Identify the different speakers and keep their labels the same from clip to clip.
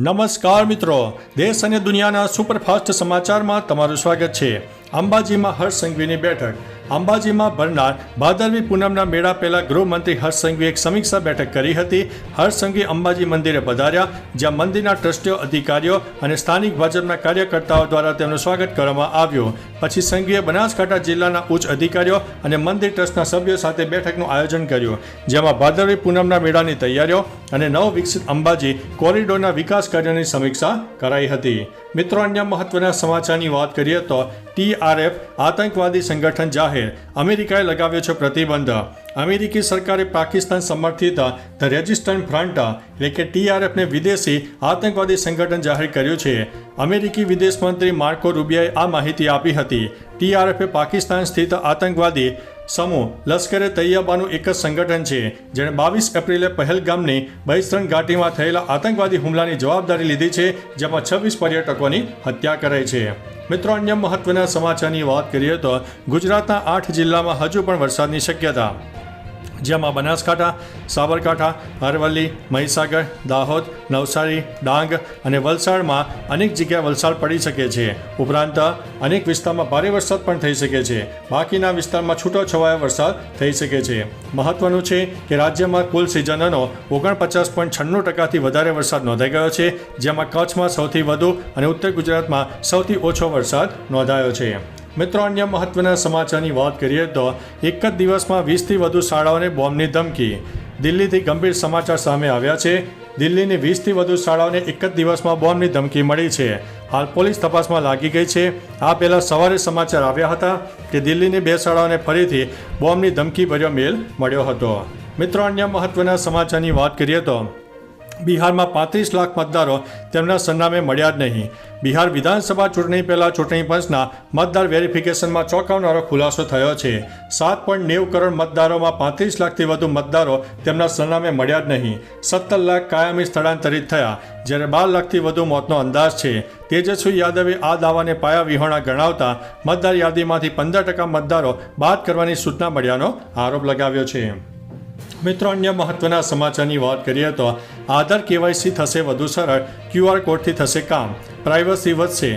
Speaker 1: નમસ્કાર મિત્રો. દેશ અને દુનિયાના સુપરફાસ્ટ સમાચારમાં તમારું સ્વાગત છે. અંબાજીમાં હર્ષ સંઘવીની બેઠક. અંબાજીમાં ભરનાર ભાદરવી પૂનમના મેળા પહેલા ગૃહમંત્રી હર્ષ સંઘવીએ એક સમીક્ષા બેઠક કરી હતી. હર્ષ સંઘવી અંબાજી મંદિરે પધાર્યા, જ્યાં મંદિરના ટ્રસ્ટીઓ, અધિકારીઓ અને સ્થાનિક ભાજપના કાર્યકર્તાઓ દ્વારા તેમનું સ્વાગત કરવામાં આવ્યું. પછી સંઘવીએ બનાસકાંઠા જિલ્લાના ઉચ્ચ અધિકારીઓ અને મંદિર ટ્રસ્ટના સભ્યો સાથે બેઠકનું આયોજન કર્યું, જેમાં ભાદરવી પૂનમના મેળાની તૈયારીઓ અને નવ વિકસિત અંબાજી કોરિડોરના વિકાસ કાર્યોની સમીક્ષા કરાઈ હતી. મિત્રો, અન્ય મહત્વના સમાચારની વાત કરીએ તો ટીઆરએફ, આતંકવાદી સંગઠન જાહેર, અમેરિકાએ લગાવ્યો છે પ્રતિબંધ. અમેરિકી સરકારે પાકિસ્તાન સમર્થિત ધ રેજિસ્ટન્ટ ફ્રન્ટ, એટલે કે ટીઆરએફને વિદેશી આતંકવાદી સંગઠન જાહેર કર્યું છે. અમેરિકી વિદેશ મંત્રી માર્કો રૂબિયાએ આ માહિતી આપી હતી. ટીઆરએફે પાકિસ્તાન સ્થિત આતંકવાદી સમૂહ લશ્કરે તૈયબાનું એક જ સંગઠન છે, જેણે બાવીસ એપ્રિલે પહેલગામની બહિસ્તરણ ઘાટીમાં થયેલા આતંકવાદી હુમલાની જવાબદારી લીધી છે, જેમાં છવ્વીસ પર્યટકોની હત્યા કરાઈ છે. મિત્રો, અન્ય મહત્વના સમાચારની વાત કરીએ તો ગુજરાતના આઠ જિલ્લામાં હજુ પણ વરસાદની શક્યતા જેમાં બનાસકાંઠા, સાબરકાંઠા, અરવલ્લી, મહીસાગર, દાહોદ, નવસારી, ડાંગ અને વલસાડમાં અનેક જગ્યાએ વલસાડ પડી શકે છે. ઉપરાંત, અનેક વિસ્તારમાં ભારે વરસાદ પણ થઈ શકે છે. બાકીના વિસ્તારમાં છૂટો છવાયો વરસાદ થઈ શકે છે. મહત્વનું છે કે રાજ્યમાં કુલ સિઝનનો ઓગણપચાસ પોઈન્ટ છન્નું ટકાથી વધારે વરસાદ નોંધાઈ ગયો છે, જેમાં કચ્છમાં સૌથી વધુ અને ઉત્તર ગુજરાતમાં સૌથી ઓછો વરસાદ નોંધાયો છે. મિત્રો, અન્ય મહત્વના સમાચારની વાત કરીએ તો એક જ દિવસમાં વીસથી વધુ શાળાઓને બોમ્બની ધમકી. દિલ્હીથી ગંભીર સમાચાર સામે આવ્યા છે. દિલ્હીની વીસથી વધુ શાળાઓને એક જ દિવસમાં બોમ્બની ધમકી મળી છે. હાલ પોલીસ તપાસમાં લાગી ગઈ છે. આ પહેલાં સવારે સમાચાર આવ્યા હતા કે દિલ્હીની બે શાળાઓને ફરીથી બોમ્બની ધમકી ભર્યો મેલ મળ્યો હતો. મિત્રો, અન્ય મહત્વના સમાચારની વાત કરીએ તો બિહારમાં પાંત્રીસ લાખ મતદારો તેમના સરનામે મળ્યા જ નહીં. બિહાર વિધાનસભા ચૂંટણી પહેલાં ચૂંટણી પંચના મતદાર વેરિફિકેશનમાં ચોંકાવનારો ખુલાસો થયો છે. સાત પોઈન્ટ નેવું કરોડ મતદારોમાં પાંત્રીસ લાખથી વધુ મતદારો તેમના સરનામે મળ્યા જ નહીં. સત્તર લાખ કાયમી સ્થળાંતરિત થયા, જ્યારે બાર લાખથી વધુ મોતનો અંદાજ છે. તેજસ્વી યાદવે આ દાવાને પાયા વિહોણા ગણાવતા મતદાર યાદીમાંથી પંદર ટકા મતદારો બાદ કરવાની સૂચના મળ્યાનો આરોપ લગાવ્યો છે. મિત્રો, અન્ય મહત્વના સમાચારની વાત કરીએ તો આધાર કેવાયસી થશે વધુ સરળ ક્યુઆર કોડથી થશે કામ. પ્રાઇવસી વધશે.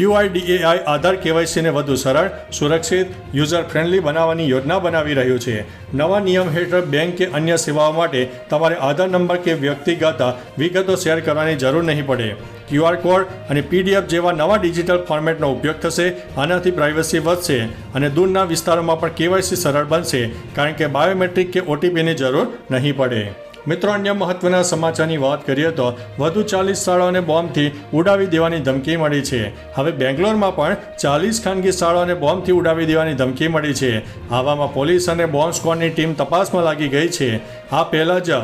Speaker 1: યુઆઈડીએઆઈ આધાર કેવાયસીને વધુ સરળ, સુરક્ષિત યુઝર ફ્રેન્ડલી બનાવવાની યોજના બનાવી રહ્યું છે. નવા નિયમ હેઠળ બેંક કે અન્ય સેવાઓ માટે તમારે આધાર નંબર કે વ્યક્તિગત વિગતો શેર કરવાની જરૂર નહીં પડે. ક્યુઆર કોડ અને પીડીએફ જેવા નવા ડિજિટલ ફોર્મેટનો ઉપયોગ થશે, આનાથી પ્રાઇવસી વધશે અને દૂરના વિસ્તારોમાં પણ કેવાયસી સરળ બનશે, કારણ કે બાયોમેટ્રિક કે ઓટીપીની જરૂર નહીં પડે. મિત્રો, અન્ય મહત્વના સમાચારની વાત કરીએ તો, વધુ ચાલીસ શાળાઓને બોમ્બથી ઉડાવી દેવાની ધમકી મળી છે. હવે બેંગ્લોરમાં પણ ચાલીસ ખાનગી શાળાઓને બોમ્બથી ઉડાવી દેવાની ધમકી મળી છે. આવામાં પોલીસ અને બોમ્બ સ્ક્વોડની ટીમ તપાસમાં લાગી ગઈ છે. આ પહેલાં જ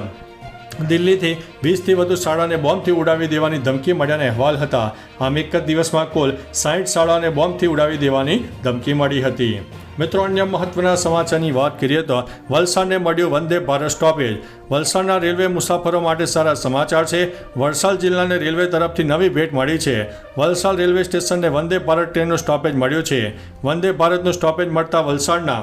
Speaker 1: દિલ્હીથી વીસથી વધુ શાળાને બોમ્બથી ઉડાવી દેવાની ધમકી મળ્યાના અહેવાલ હતા. આમ એક જ દિવસમાં કુલ સાઠ શાળાઓને બોમ્બથી ઉડાવી દેવાની ધમકી મળી હતી. મિત્રો, અન્ય મહત્વના સમાચારની વાત કરીએ તો વલસાડને મળ્યું વંદે ભારત સ્ટોપેજ. વલસાડના રેલવે મુસાફરો માટે સારા સમાચાર છે. વલસાડ જિલ્લાને રેલવે તરફથી નવી ભેટ મળી છે. વલસાડ રેલવે સ્ટેશનને વંદે ભારત ટ્રેનનું સ્ટોપેજ મળ્યું છે. વંદે ભારતનું સ્ટોપેજ મળતા વલસાડના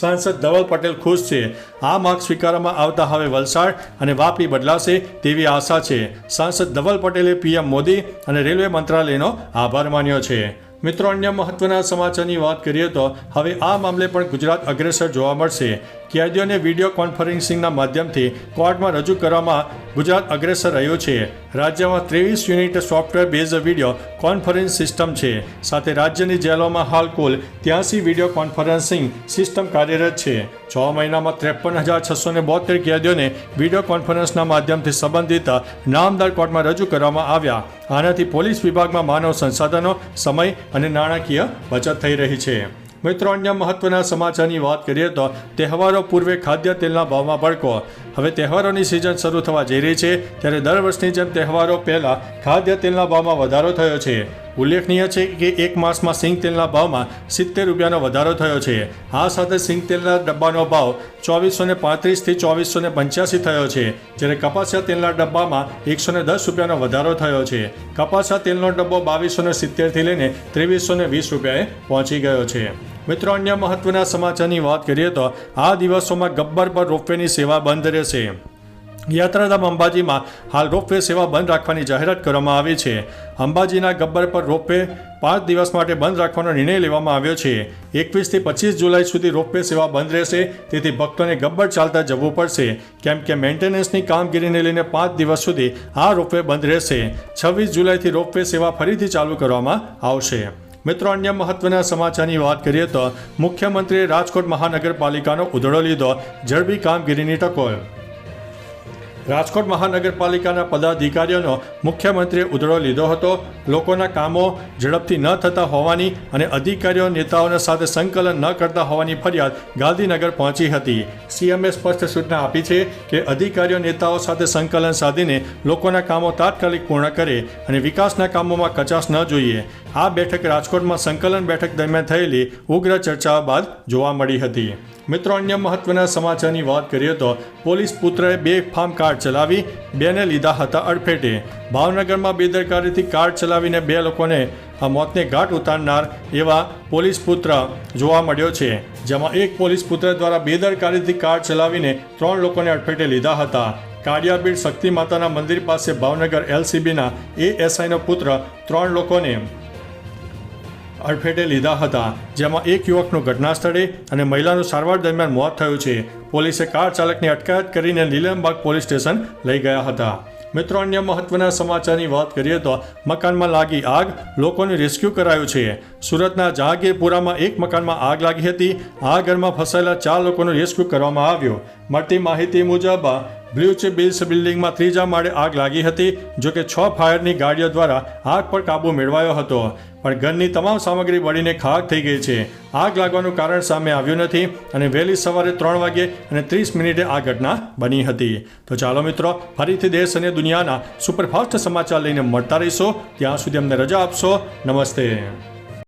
Speaker 1: સાંસદ ધવલ પટેલ ખુશ છે. આ માર્ગ સ્વીકારવામાં આવતા હવે વલસાડ અને વાપી બદલાશે તેવી આશા છે. સાંસદ ધવલ પટેલે પીએમ મોદી અને રેલવે મંત્રાલયનો આભાર માન્યો છે. મિત્રો, અન્ય મહત્વના સમાચારની વાત કરીએ તો હવે આ મામલે પણ ગુજરાત અગ્રેસર જોવા મળશે. કેદીઓને વીડિયો કોન્ફરન્સિંગના માધ્યમથી કોર્ટમાં રજૂ કરવામાં ગુજરાત અગ્રેસર રહ્યું છે. રાજ્યમાં ત્રેવીસ unit software base video conference system છે. સાથે રાજ્યની જેલોમાં હાલ કુલ ત્યાંસી વીડિયો કોન્ફરન્સિંગ સિસ્ટમ કાર્યરત છે. છ મહિનામાં ત્રેપન હજાર છસો ને બોતેર કેદીઓને વીડિયો કોન્ફરન્સના માધ્યમથી સંબંધિત નામદાર કોર્ટમાં રજૂ કરવામાં આવ્યા. આનાથી પોલીસ વિભાગમાં માનવ સંસાધનો, સમય અને નાણાકીય બચત થઈ રહી છે. મિત્રો, અન્ય મહત્વના સમાચારની વાત કરીએ તો તહેવારો પૂર્વે ખાદ્ય તેલના ભાવમાં ભડકો. હવે તહેવારોની સિઝન શરૂ થવા જઈ રહી છે, ત્યારે દર વર્ષની જેમ તહેવારો પહેલાં ખાદ્ય તેલના ભાવમાં વધારો થયો છે. ઉલ્લેખનીય છે કે એક માસમાં સિંગ તેલના ભાવમાં સિત્તેર રૂપિયાનો વધારો થયો છે. આ સાથે સિંગ તેલના ડબ્બાનો ભાવ ચોવીસો ને પાંત્રીસથી ચોવીસો ને પંચ્યાસી થયો છે, જ્યારે કપાસિયા તેલના ડબ્બામાં એકસો ને દસ રૂપિયાનો વધારો થયો છે. કપાસિયા તેલનો ડબ્બો બાવીસો ને સિત્તેરથી લઈને ત્રેવીસો ને વીસ રૂપિયાએ પહોંચી ગયો છે. મિત્રો, અન્ય મહત્વના સમાચારની વાત કરીએ તો આ દિવસોમાં ગબ્બર પર રોપવેની સેવા બંધ રહેશે. યાત્રાધામ અંબાજીમાં હાલ રોપવે સેવા બંધ રાખવાની જાહેરાત કરવામાં આવી છે. અંબાજીના ગબ્બર પર રોપવે પાંચ દિવસ માટે બંધ રાખવાનો નિર્ણય લેવામાં આવ્યો છે. એકવીસથી પચીસ જુલાઈ સુધી રોપવે સેવા બંધ રહેશે, તેથી ભક્તોને ગબ્બર ચાલતા જવું પડશે. કેમ કે મેન્ટેનન્સની કામગીરીને લઈને પાંચ દિવસ સુધી આ રોપવે બંધ રહેશે. છવ્વીસ જુલાઈથી રોપવે સેવા ફરીથી ચાલુ કરવામાં આવશે. મિત્રો, અન્ય મહત્વના સમાચારની વાત કરીએ તો મુખ્યમંત્રીએ રાજકોટ મહાનગરપાલિકાનો ઉધડો લીધો. ઝડપી કામગીરીની ટકોર. રાજકોટ મહાનગરપાલિકાના પદાધિકારીઓનો મુખ્યમંત્રીએ ઉધડો લીધો હતો. લોકોના કામો ઝડપથી ન થતા હોવાની અને અધિકારીઓ, નેતાઓના સાથે સંકલન ન કરતા હોવાની ફરિયાદ ગાંધીનગર પહોંચી હતી. સીએમએ સ્પષ્ટ સૂચના આપી છે કે અધિકારીઓ, નેતાઓ સાથે સંકલન સાધીને લોકોના કામો તાત્કાલિક પૂર્ણ કરે અને વિકાસના કામોમાં કચાશ ન જોઈએ. આ બેઠક રાજકોટમાં સંકલન બેઠક દરમિયાન થયેલી ઉગ્ર ચર્ચાઓ બાદ જોવા મળી હતી. મિત્રો, અન્ય મહત્વના સમાચારની વાત કરીએ તો પોલીસ પુત્રએ બે ફાર્મ કાર ચલાવી, બેને લીધા હતા અડફેટે. ભાવનગરમાં બેદરકારીથી કાર ચલાવીને બે લોકોને આ મોતને ઘાટ ઉતારનાર એવા પોલીસ પુત્ર જોવા મળ્યો છે, જેમાં એક પોલીસ પુત્ર દ્વારા બેદરકારીથી કાર ચલાવીને ત્રણ લોકોને અડફેટે લીધા હતા. કાળિયાબીડ શક્તિ માતાના મંદિર પાસે ભાવનગર એલસીબીના એએસઆઈનો પુત્ર ત્રણ લોકોને અડફેટે લીધા હતા, જેમાં એક યુવકનું ઘટના સ્થળે અને મહિલાનું સારવાર દરમિયાન મોત થયું છે. પોલીસે કાર ચાલકની અટકાયત કરીને લીલમબાગ પોલીસ સ્ટેશન લઈ ગયા હતા. મિત્રો, અન્ય મહત્વના સમાચારની વાત કરીએ તો મકાનમાં લાગી આગ લોકોને રેસ્ક્યુ કરાયું છે. સુરતના જહાંગીરપુરામાં એક મકાનમાં આગ લાગી હતી. આ ઘરમાં ફસાયેલા ચાર લોકોનું રેસ્ક્યુ કરવામાં આવ્યું. મળતી માહિતી મુજબ બ્લુ ચીપ બિલ્સ બિલ્ડિંગમાં ત્રીજા માળે આગ લાગી હતી જો કે છ ફાયરની ગાડીઓ દ્વારા આગ પર કાબૂ મેળવાયો હતો. પણ ઘરની તમામ સામગ્રી બળીને ખાક થઈ ગઈ છે. આગ લાગવાનું કારણ સામે આવ્યું નથી અને વહેલી સવારે ત્રણ વાગે અને ત્રીસ મિનિટે આ ઘટના બની હતી. તો ચાલો મિત્રો, ફરીથી દેશ અને દુનિયાના સુપરફાસ્ટ સમાચાર લઈને મળતા રહીશો. ત્યાં સુધી અમને રજા આપશો. નમસ્તે.